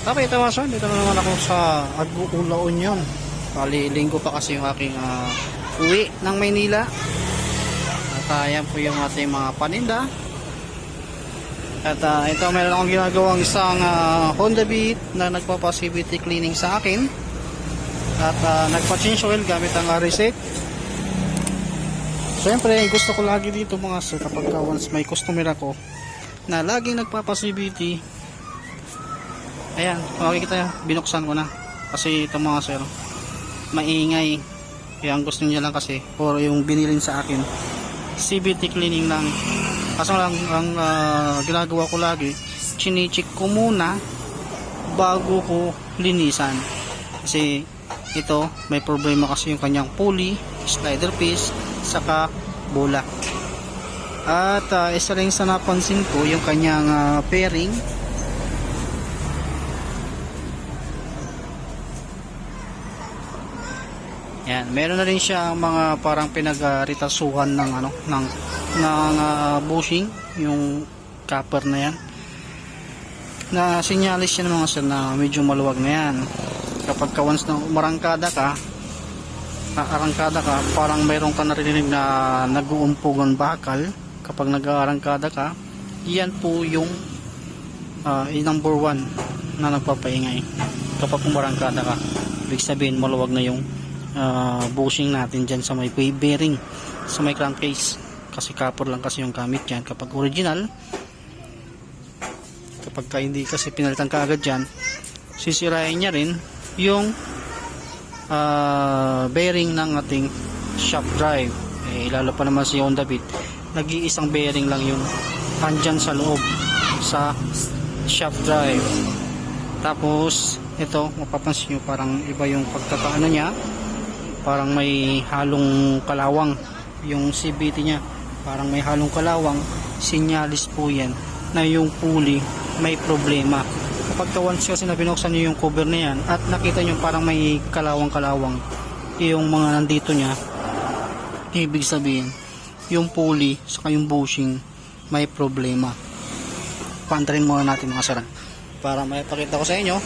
Okay, ito mga sir, dito na naman ako sa Agbuula Union. Bali, linggo pa kasi yung aking ah, uwi ng Maynila. At ah, yan po yung ating mga paninda. At ah, ito, meron akong ginagawang isang ah, Honda Beat na nagpapa-CVT cleaning sa akin. At uh, nagpa-change oil gamit ang reset. Siyempre, gusto ko lagi dito mga sir kapag ka once may customer ako na laging nagpapa-CVT Ayan, kung makikita binuksan ko na. Kasi ito mga sir, maingay. Kaya ang gusto niya lang kasi, or yung binilin sa akin, CBT cleaning lang. Kaso lang, ang ah, ginagawa ko lagi, chinichik ko muna bago ko linisan. Kasi ito, may problema kasi yung kanyang pulley, slider piece, saka bola. At ah, isa rin sa napansin ko, yung kanyang ah, pairing, Yan, meron na rin siya mga parang pinagritasuhan ng ano ng ng ah, bushing, yung copper na yan. Na sinyalis siya ng mga sir na medyo maluwag na yan. Kapag ka once na umarangkada ka, aarangkada ka, parang mayroon ka narinig na nag-uumpugan bakal. Kapag nag-aarangkada ka, yan po yung yung number one na nagpapaingay. Kapag umarangkada ka, ibig sabihin maluwag na yung uh, bushing natin dyan sa may bearing sa may crankcase. Kasi copper lang kasi yung gamit dyan. Kapag original kapag ka hindi kasi pinalitan ka agad dyan sisirain niya rin yung uh, bearing ng ating shaft drive. Eh, lalo pa naman si Honda Beat. Nag-iisang bearing lang yung andyan sa loob sa shaft drive. Tapos ito mapapansin nyo parang iba yung pagkakaano niya parang may halong kalawang yung CBT niya. Parang may halong kalawang sinyalis po yan na yung pulley may problema. Kapag ka once kasi na binuksan nyo yung cover na yan at nakita nyo parang may kalawang kalawang yung mga nandito niya ibig sabihin yung pulley saka yung bushing may problema. Pantarin muna natin mga sara para maipakita ko sa inyo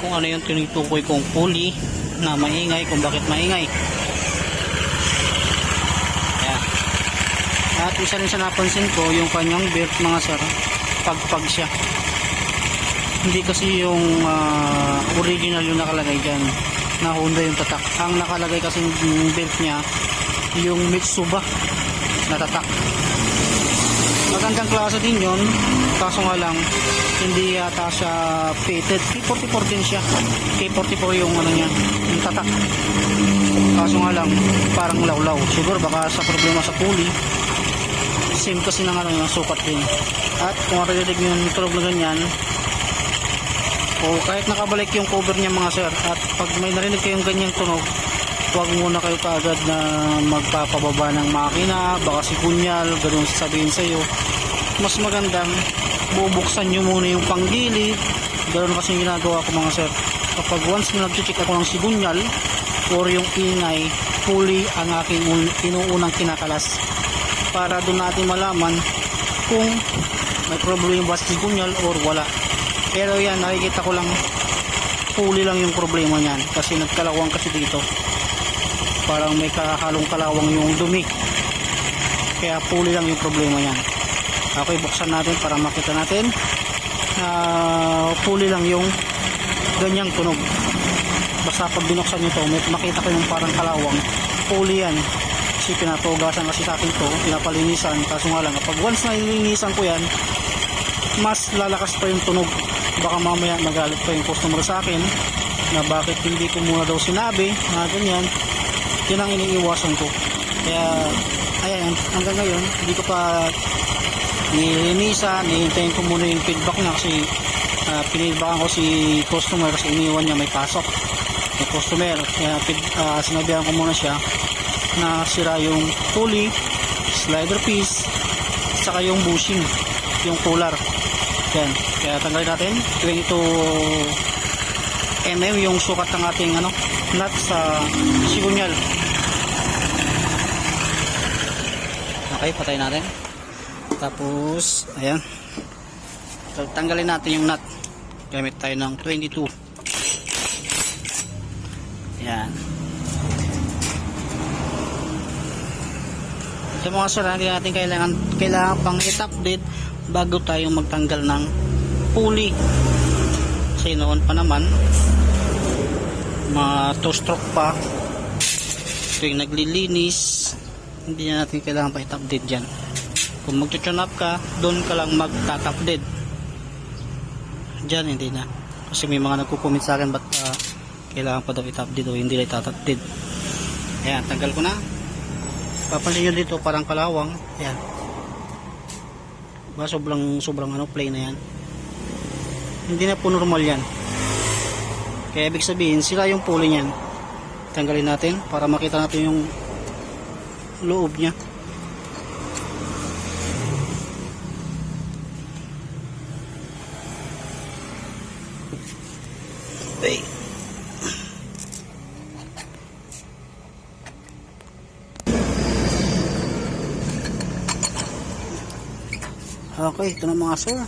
kung ano yung tinutukoy kong pulley na maingay kung bakit maingay. Ayan. at isa rin sa napansin ko yung kanyang belt mga sir pagpag siya. Hindi kasi yung ah, original yung nakalagay dyan. Na Honda yung tatak. Ang nakalagay kasi yung belt niya yung Mitsuba na tatak magandang klase din yun. Kaso nga lang hindi yata siya fitted K44 din siya. K44 yung ano niya yung tatak. Kaso nga lang parang lawlaw. Siguro baka sa problema sa pulley same kasi ng ano yung sukat din. At kung maririnig yung tunog na ganyan o kahit nakabalik yung cover niya mga sir at pag may narinig kayong ganyang tunog huwag muna kayo kaagad na magpapababa ng makina baka si kunyal ganun sasabihin sa iyo mas magandang bubuksan nyo muna yung panggilid ganun kasi ginagawa ko mga sir. Kapag once na nag-check ako ng sigunyal or yung ingay fully ang aking un- inuunang kinakalas. Para doon natin malaman kung may problema ba sa sigunyal or wala. Pero yan nakikita ko lang fully lang yung problema niyan. Kasi nagkalawang kasi dito parang may kahalong kalawang yung dumi. Kaya fully lang yung problema niyan okay buksan natin para makita natin. Na fully lang yung ganyang tunog. Basta pag binuksan nyo to makita ko yung parang kalawang fully yan. Kasi pinatugasan kasi sa akin to pinapalinisan. Kaso nga lang kapag once na nilinisan ko yan mas lalakas pa yung tunog. Baka mamaya magalit pa yung customer sa akin na bakit hindi ko muna daw sinabi na ganyan yun ang iniiwasan ko. Kaya ayan hanggang ngayon hindi ko pa nilinisan nihintayin ko muna yung feedback niya kasi uh, pinilbakan ko si customer kasi iniwan niya may pasok. May customer kaya uh, sinabihan ko muna siya na sira yung pulley slider piece saka yung bushing yung cooler. Yan kaya tanggalin natin. 22 mm yung sukat ng ating ano nut sa sigunyal okay patay natin. Tapos ayan. Tanggalin natin yung nut. Gamit tayo ng 22 yan ito mga sir hindi natin kailangan kailangan pang i-update bago tayo magtanggal ng pulley. Kasi noon pa naman mga 2 stroke pa tuwing naglilinis hindi na natin kailangan pa i-update dyan. Kung mag-tune up ka doon ka lang mag-update dyan hindi na. Kasi may mga nagko-comment sa akin ba't ah, kailangan pa daw i-update o hindi na i-update? Ayan tanggal ko na. Papansin nyo dito parang kalawang. Ayan. Ba sobrang sobrang ano play na yan. Hindi na po normal yan. Kaya ibig sabihin sila yung pulley niyan. Tanggalin natin para makita natin yung loob niya Hey. Okay, ito na mga sir.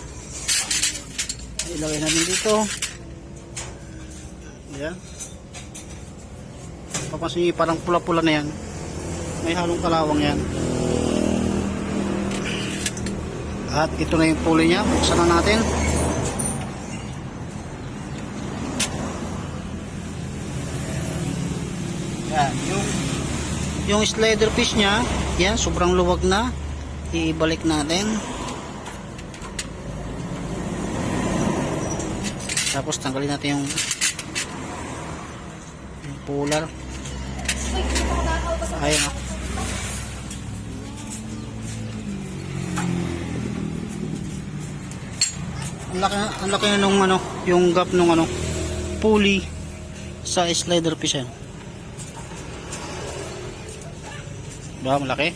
Ilagay natin dito. Ayan. Papansin nyo, parang pula-pula na yan. May halong kalawang yan. At ito na yung pulley niya. Buksan na natin. Yan, yung yung slider piece niya, yan, sobrang luwag na. Ibalik natin. Tapos tanggalin natin yung yung puller. Ayun oh. Ang laki, ang nung ano, yung gap nung ano, pulley sa slider piece yan. Diba, malaki?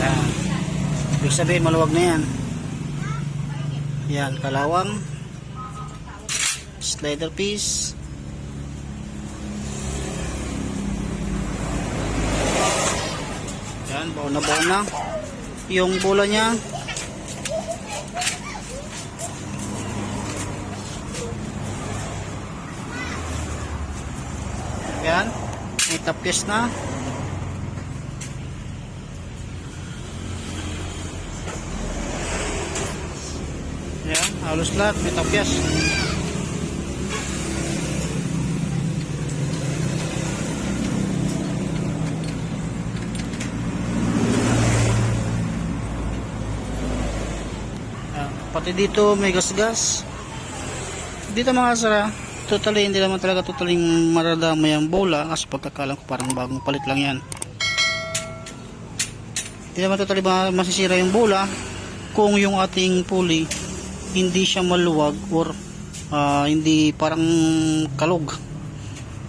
Yan. Ibig sabihin, maluwag na yan. Yan, kalawang. Slider piece. Yan, baon na baon na. Yung bola niya. Yan. May tapis na. Yan, halos lahat may tapyas. Pati dito may gasgas. Dito mga sara, totally hindi naman talaga totally maradama yung bola kasi pagkakalam ko parang bagong palit lang yan. Hindi naman totally ma- masisira yung bola kung yung ating pulley hindi siya maluwag or ah, hindi parang kalog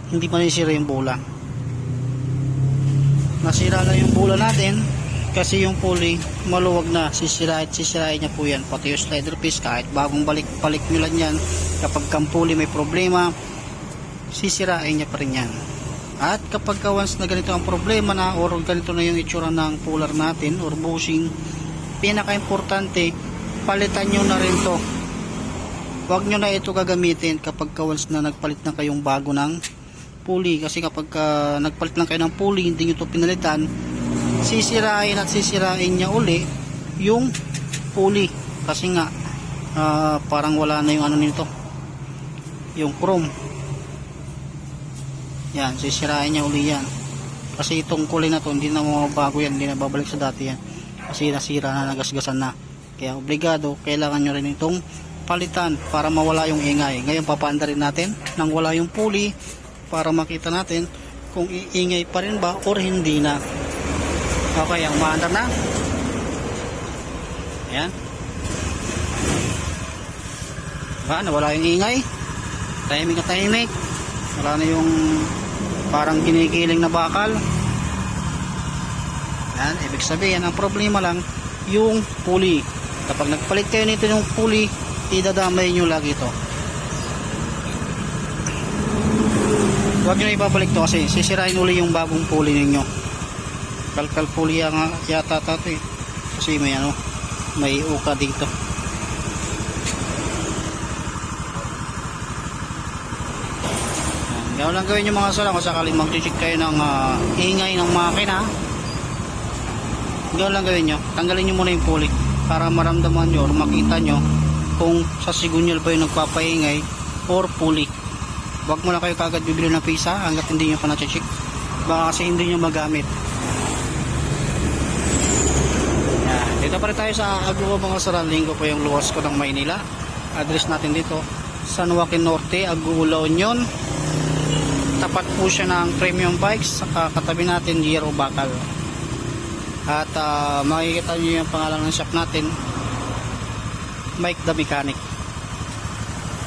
hindi manisira yung bola nasira lang yung bola natin kasi yung pulley maluwag na. Sisirain sisirain niya po yan. Pati yung slider piece kahit bagong balik balik nyo lang yan. Kapag kang pulley may problema sisirain niya pa rin yan. At kapag ka once na ganito ang problema na or ganito na yung itsura ng puller natin or bushing pinaka-importante palitan nyo na rin to. Huwag nyo na ito gagamitin kapag ka once na nagpalit na kayong bago ng pulley. Kasi kapag ka nagpalit lang kayo ng pulley hindi nyo ito pinalitan sisirain at sisirain niya uli yung pulley. Kasi nga ah, parang wala na yung ano nito yung chrome. Yan sisirain niya uli yan. Kasi itong kulay na to hindi na mababago yan hindi na babalik sa dati yan. Kasi nasira na nagasgasan na. Kaya obligado kailangan nyo rin itong palitan para mawala yung ingay. Ngayon papaanda rin natin nang wala yung pulley para makita natin kung iingay pa rin ba or hindi na okay ang maandar na ayan ba nawala yung ingay tahimik na tahimik wala na yung parang kinikiling na bakal yan, ibig sabihin, ang problema lang, yung pulley. Kapag nagpalit kayo nito yung pulley, idadamay nyo lagi ito. Huwag nyo ibabalik to kasi sisirain uli yung bagong pulley ninyo. Kalkal pulley nga yata tato eh. Kasi may ano, may uka dito. Gawin lang gawin yung mga sala kung sakaling mag-check kayo ng ah, ingay ng makina. Gawin lang gawin nyo. Tanggalin nyo muna yung pulik para maramdaman nyo or makita nyo kung sa sigunyal ba yung nagpapaingay or pulik. Wag mo na kayo kagad bibili ng pisa hanggat hindi nyo pa na-check. Baka kasi hindi nyo magamit yan. Dito pa tayo sa Agua mga surrounding ko po yung luwas ko ng Maynila. Address natin dito San Joaquin Norte Agua Union. Tapat po siya ng premium bikes saka katabi natin Giro Bakal at ah, makikita nyo yung pangalan ng shop natin Mike the Mechanic.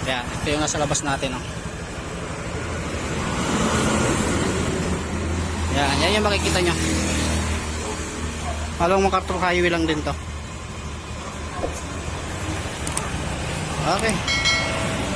Yan ito yung nasa labas natin oh. yan yan yung makikita nyo along MacArthur Highway lang din to. Okay